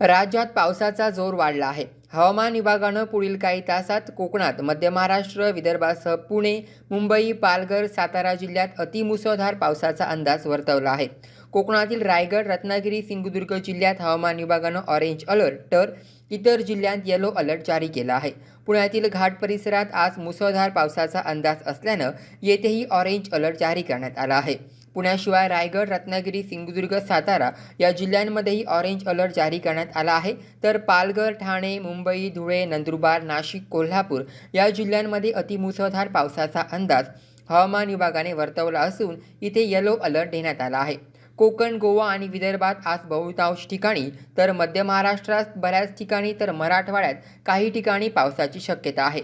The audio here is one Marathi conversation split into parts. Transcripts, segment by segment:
राज्यात पावसाचा जोर वाढला आहे. हवामान विभागानं पुढील काही तासात कोकणात मध्य महाराष्ट्र विदर्भासह पुणे मुंबई पालघर सातारा जिल्ह्यात अतिमुसळधार पावसाचा अंदाज वर्तवला आहे. कोकणातील रायगड रत्नागिरी सिंधुदुर्ग जिल्ह्यात हवामान विभागानं ऑरेंज अलर्ट तर इतर जिल्ह्यांत येलो अलर्ट जारी केला आहे. पुण्यातील घाट परिसरात आज मुसळधार पावसाचा अंदाज असल्यानं येथेही ऑरेंज अलर्ट जारी करण्यात आला आहे. पुण्याशिवाय रायगड रत्नागिरी सिंधुदुर्ग सातारा या जिल्ह्यांमध्येही ऑरेंज अलर्ट जारी करण्यात आला आहे. तर पालघर ठाणे मुंबई धुळे नंदुरबार नाशिक कोल्हापूर या जिल्ह्यांमध्ये अतिमुसळधार पावसाचा अंदाज हवामान विभागाने वर्तवला असून इथे येलो अलर्ट देण्यात आला आहे. कोकण गोवा आणि विदर्भात आज बहुतांश ठिकाणी तर मध्य महाराष्ट्रात बऱ्याच ठिकाणी तर मराठवाड्यात काही ठिकाणी पावसाची शक्यता आहे.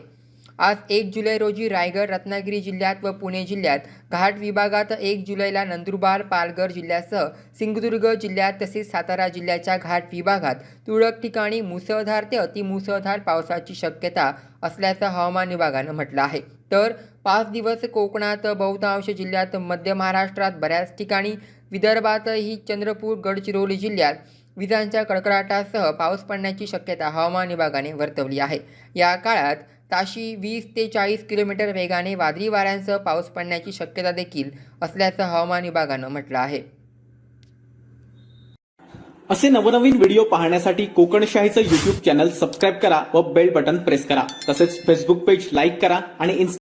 आज एक जुलै रोजी रायगड रत्नागिरी जिल्ह्यात व पुणे जिल्ह्यात घाट विभागात एक जुलैला नंदुरबार पालघर जिल्ह्यासह सिंधुदुर्ग जिल्ह्यात तसेच सातारा जिल्ह्याच्या घाट विभागात तुरळक ठिकाणी मुसळधार ते अतिमुसळधार पावसाची शक्यता असल्याचं हवामान विभागानं म्हटलं आहे. तर पाच दिवस कोकणात बहुतांश जिल्ह्यात मध्य महाराष्ट्रात बऱ्याच ठिकाणी विदर्भातही चंद्रपूर गडचिरोली जिल्ह्यात विजांच्या कडकडाटासह पाऊस पडण्याची शक्यता हवामान विभागाने वर्तवली आहे. या काळात ताशी वीस ते चाळीस किलोमीटर वेगाने वादळी वाऱ्यांसह पाऊस पडण्याची शक्यता देखील असल्याचं हवामान विभागानं म्हटलं आहे. असे नवनवीन व्हिडिओ पाहण्यासाठी कोकणशाहीचं युट्यूब चॅनल सबस्क्राईब करा व बेल बटन प्रेस करा. तसेच फेसबुक पेज लाईक करा आणि इन्स्टा